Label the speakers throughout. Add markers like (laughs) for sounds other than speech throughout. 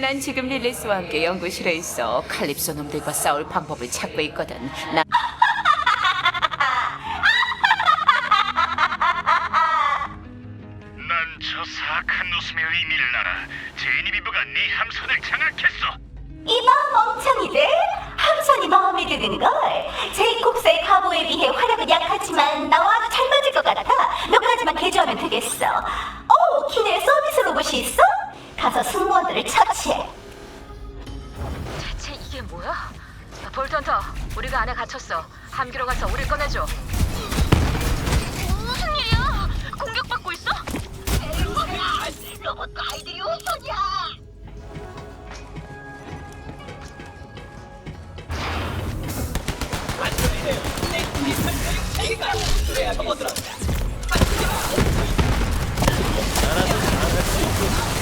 Speaker 1: 난 지금 릴리스와 함께 연구실에 있어. 칼립소 놈들과 싸울 방법을 찾고 있거든. 나
Speaker 2: 가서 승무원들을 처치해
Speaker 3: 대체 이게 뭐야? 볼턴터, 우리가 안에 갇혔어. 함기로 가서 우릴 꺼내줘. 무슨 일이야? 공격받고 있어?
Speaker 2: 로봇과 아이들이 우선이야 너희와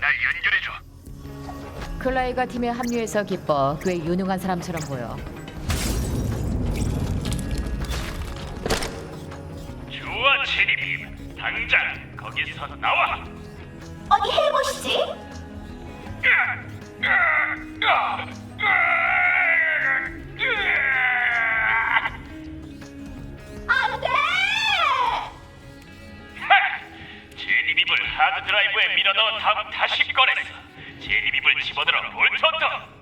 Speaker 2: 날
Speaker 4: 연결해줘.
Speaker 1: 클라이가 팀에 합류해서 기뻐. 꽤 유능한 사람처럼 보여.
Speaker 4: 좋아, 제니비브. 당장 거기서 나와.
Speaker 2: 어디 해보시지 안돼
Speaker 4: 다음 다시 꺼냈어. 제니비브를 집어들어 볼트헌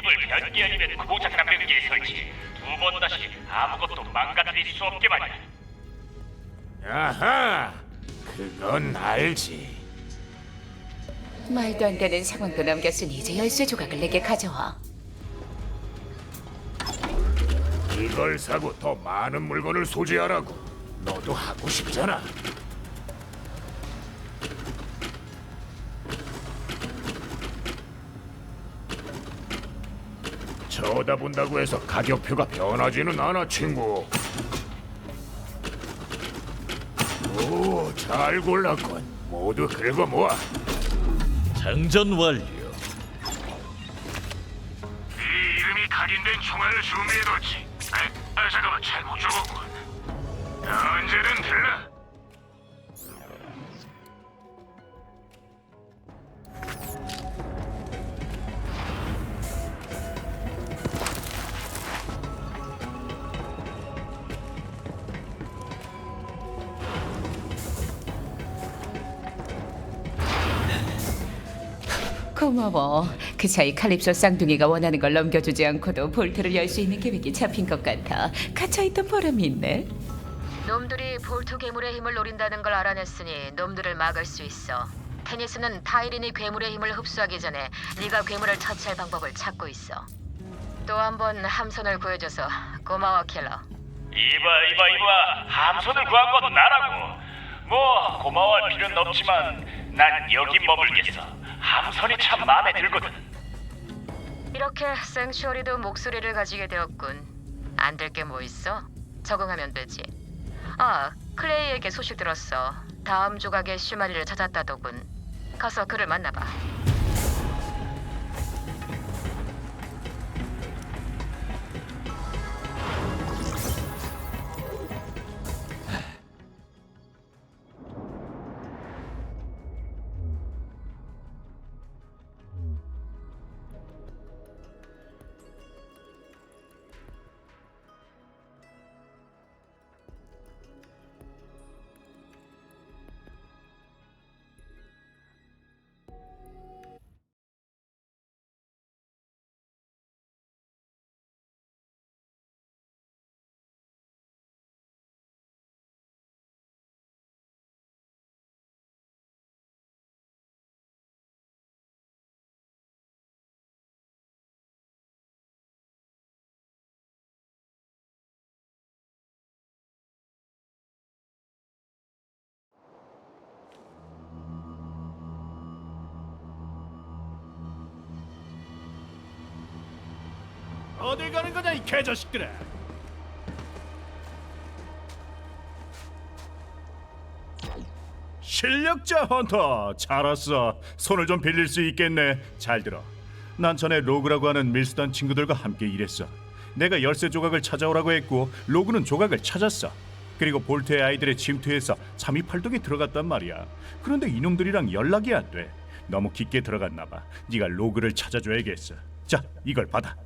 Speaker 4: 제니비블 변기 아니면 고작한 변기에 설치. 두 번 다시 아무것도 망가뜨릴 수 없게 말이야.
Speaker 5: 아하, 그건 알지.
Speaker 1: 말도 안 되는 상황도 넘겼으니 이제 열쇠 조각을 내게 가져와.
Speaker 5: 이걸 사고 더 많은 물건을 소지하라고. 너도 하고 싶잖아. 쳐다본다고 해서 가격표가 변하지는 않아, 친구. 오, 잘 골랐군. 모두 긁어 모아.
Speaker 6: 장전 완료.
Speaker 4: 이 이름이 각인된 총알을 준비해뒀지. 아, 아 잠깐만 잘못 적었군. 언제든 들러.
Speaker 1: 고마워. 그 사이 칼립소 쌍둥이가 원하는 걸 넘겨주지 않고도 볼트를 열 수 있는 계획이 잡힌 것 같아. 갇혀있던 보람이 있네.
Speaker 3: 놈들이 볼트 괴물의 힘을 노린다는 걸 알아냈으니 놈들을 막을 수 있어. 테니스는 타이린이 괴물의 힘을 흡수하기 전에 네가 괴물을 처치할 방법을 찾고 있어.
Speaker 7: 또 한 번 함선을 구해줘서 고마워 킬러.
Speaker 4: 이봐 이봐 이봐 함선을 구한 건 나라고 뭐 고마워할 필요는 없지만 난 여기 머물겠어 함선이 참 마음에 들거든
Speaker 7: 이렇게 생슈어리도 목소리를 가지게 되었군. 안 될 게 뭐 있어? 적응하면 되지. 아, 클레이에게 소식 들었어. 다음 조각의 슈마리를 찾았다더군. 가서 그를 만나봐.
Speaker 8: 어딜 가는 거냐 이 개자식들아. 실력자 헌터 잘 왔어. 손을 좀 빌릴 수 있겠네. 잘 들어. 난 전에 로그라고 하는 밀수단 친구들과 함께 일했어. 내가 열쇠 조각을 찾아오라고 했고 로그는 조각을 찾았어. 그리고 볼트의 아이들의 침투해서 잠입 활동에 들어갔단 말이야. 그런데 이놈들이랑 연락이 안돼. 너무 깊게 들어갔나 봐. 네가 로그를 찾아줘야겠어. 자 이걸 받아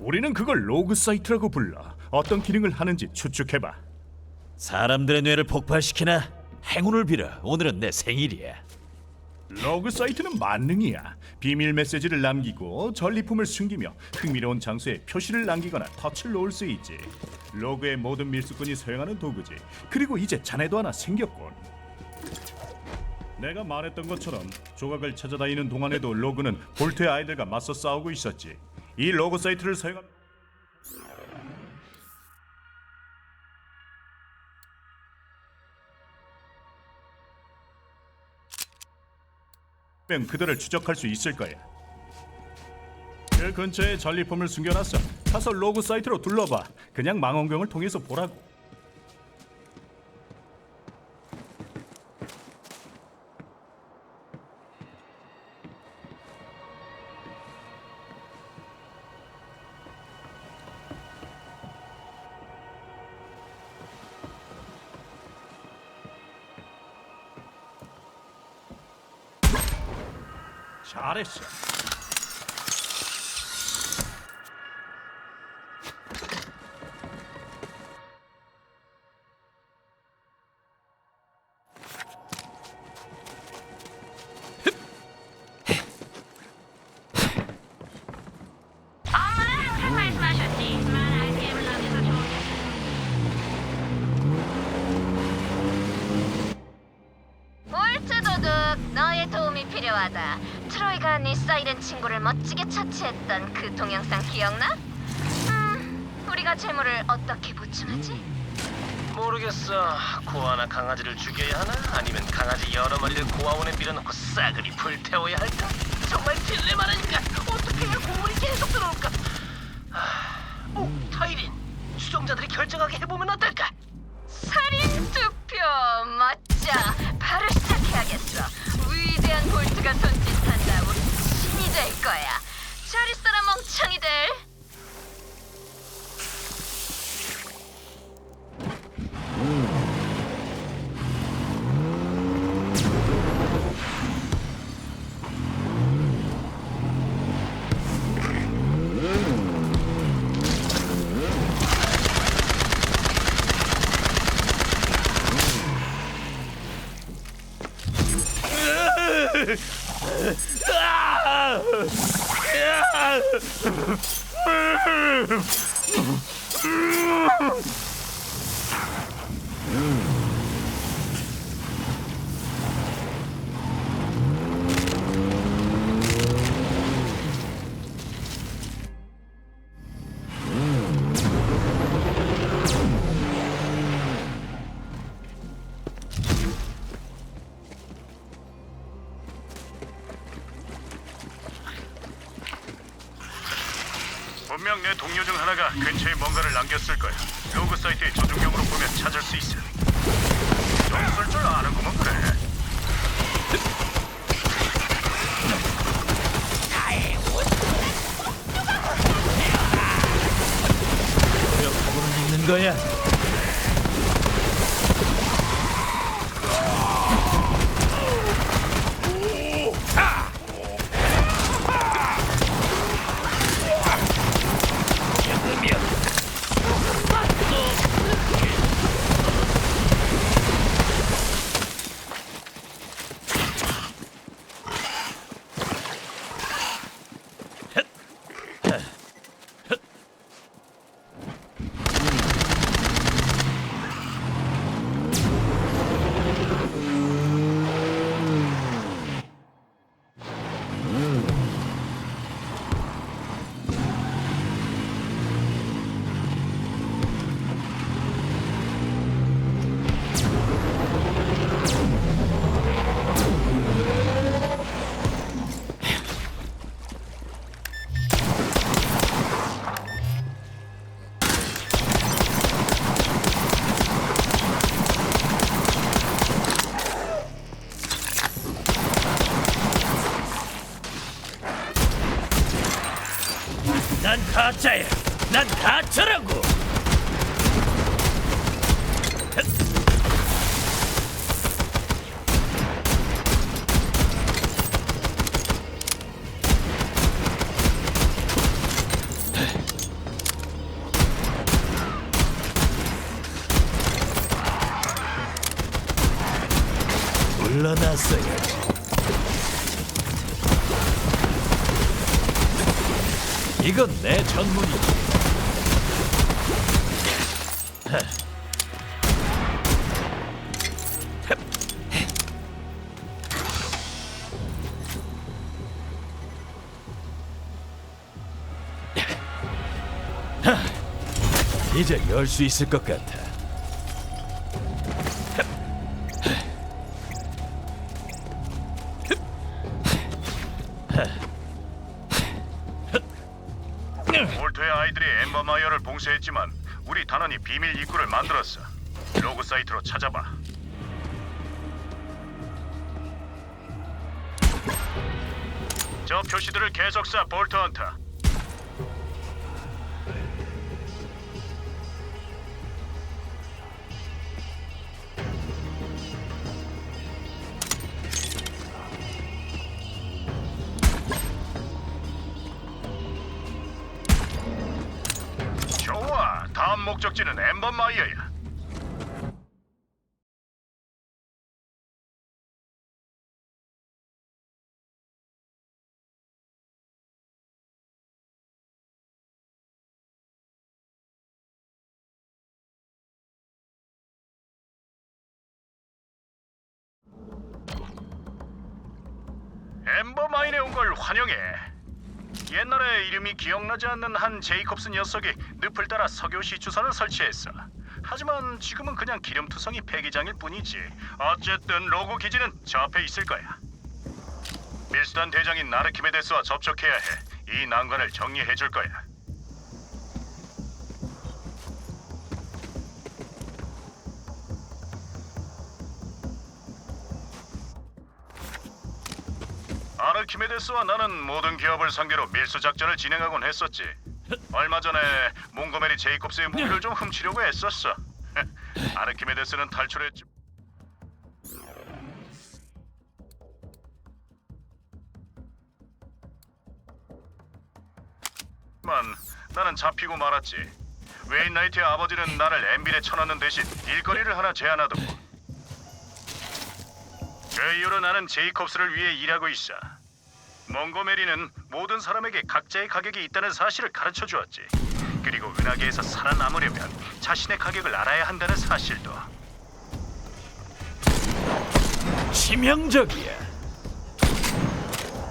Speaker 8: 우리는 그걸 로그 사이트라고 불러. 어떤 기능을 하는지 추측해봐.
Speaker 6: 사람들의 뇌를 폭발시키나 행운을 빌어. 오늘은 내 생일이야.
Speaker 8: 로그 사이트는 만능이야. 비밀 메시지를 남기고 전리품을 숨기며 흥미로운 장소에 표시를 남기거나 덫을 놓을 수 있지. 로그의 모든 밀수꾼이 사용하는 도구지. 그리고 이제 자네도 하나 생겼군. 내가 말했던 것처럼 조각을 찾아다니는 동안에도 로그는 볼트의 아이들과 맞서 싸우고 있었지. 이 로그 사이트를 사용하 면 그들을 추적할 수 있을 거야. 그 근처에 전리품을 숨겨놨어. 가서 로그 사이트로 둘러봐. 그냥 망원경을 통해서 보라고. 잘했어.
Speaker 3: 도둑, 너의 도움이 필요하다. 트로이가 네 사이렌 친구를 멋지게 처치했던 그 동영상 기억나? 음, 우리가 재물을 어떻게 보충하지?
Speaker 9: 모르겠어. 고아나 강아지를 죽여야 하나? 아니면 강아지 여러 마리를 고아원에 밀어넣고 싸그리 불태워야 할까? 정말 딜레마 아닌가? 어떻게 해야 고물이 계속 들어올까? 아, 오, 타이린. 추종자들이 결정하게 해보면 어떨까?
Speaker 3: 살인 투표 맞자. 바로 시작해야겠어. 위대한 볼트가 신이 될 거야. 잘 있어라 멍청이들. 음.
Speaker 8: 분명 내 동료 중 하나가 근처에 뭔가를 남겼을 거야. 로그 사이트에 저중경으로 보면 찾을 수 있어. 좀쓸줄 아는구먼 그래.
Speaker 6: 있는 거야. 이제 열 수 있을 것 같아.
Speaker 8: 볼토의 아이들이 엠버 마이어를 봉쇄했지만 우리 단원이 비밀 입구를 만들었어. 로그 사이트로 찾아봐. 저 표시들을 계속 쏴, 볼트 헌터. 목적지는 엠버 마이어야. 엠버 마인에 온 걸 환영해. 옛날에 이름이 기억나지 않는 한 제이콥스 녀석이 늪을 따라 석유시 주선을 설치했어. 하지만 지금은 그냥 기름투성이 폐기장일 뿐이지. 어쨌든 로그 기지는 저 앞에 있을 거야. 밀수단 대장인 나르키메데스와 접촉해야 해. 이 난관을 정리해 줄 거야. 아르키메데스와 나는 모든 기업을 상대로 밀수 작전을 진행하곤 했었지. 얼마 전에 몽고메리 제이콥스의 무기를 좀 훔치려고 했었어. (laughs) 아르키메데스는 탈출했지. 만 나는 잡히고 말았지. 웨인 나이트의 아버지는 나를 엠빌에 쳐넣는 대신 일거리를 하나 제안하더고. 그 이후로 나는 제이콥스를 위해 일하고 있어. 몽고메리는 모든 사람에게 각자의 가격이 있다는 사실을 가르쳐 주었지. 그리고 은하계에서 살아남으려면 자신의 가격을 알아야 한다는 사실도.
Speaker 6: 치명적이야.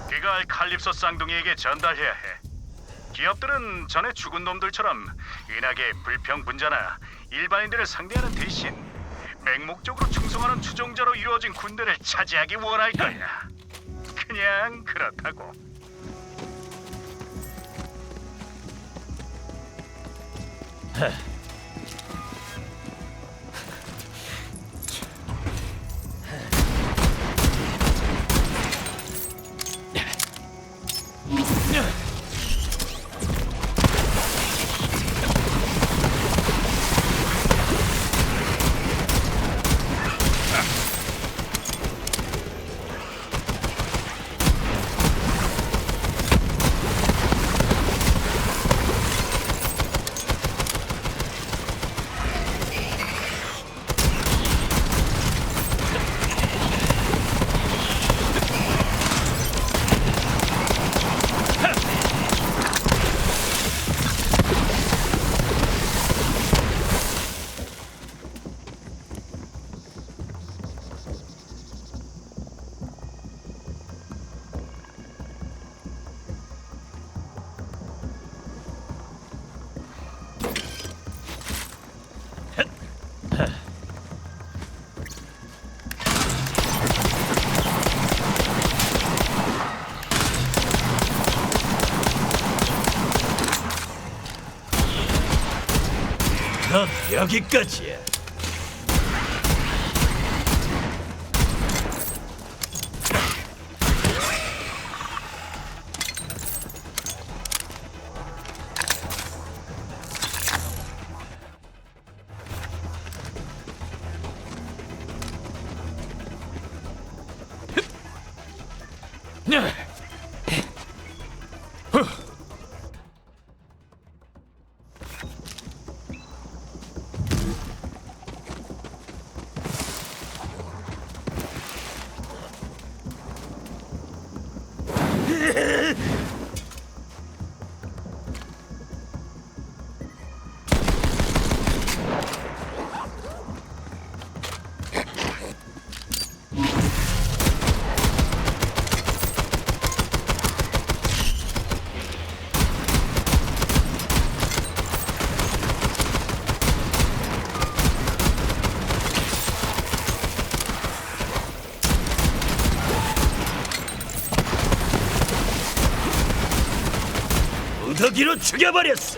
Speaker 8: 그걸 칼립소 쌍둥이에게 전달해야 해. 기업들은 전에 죽은 놈들처럼 은하계 불평 분자나 일반인들을 상대하는 대신 맹목적으로 충성하는 추종자로 이루어진 군대를 차지하기 원할 거야. 그냥 그렇다고.
Speaker 6: 여기까지야. 죽여버렸어.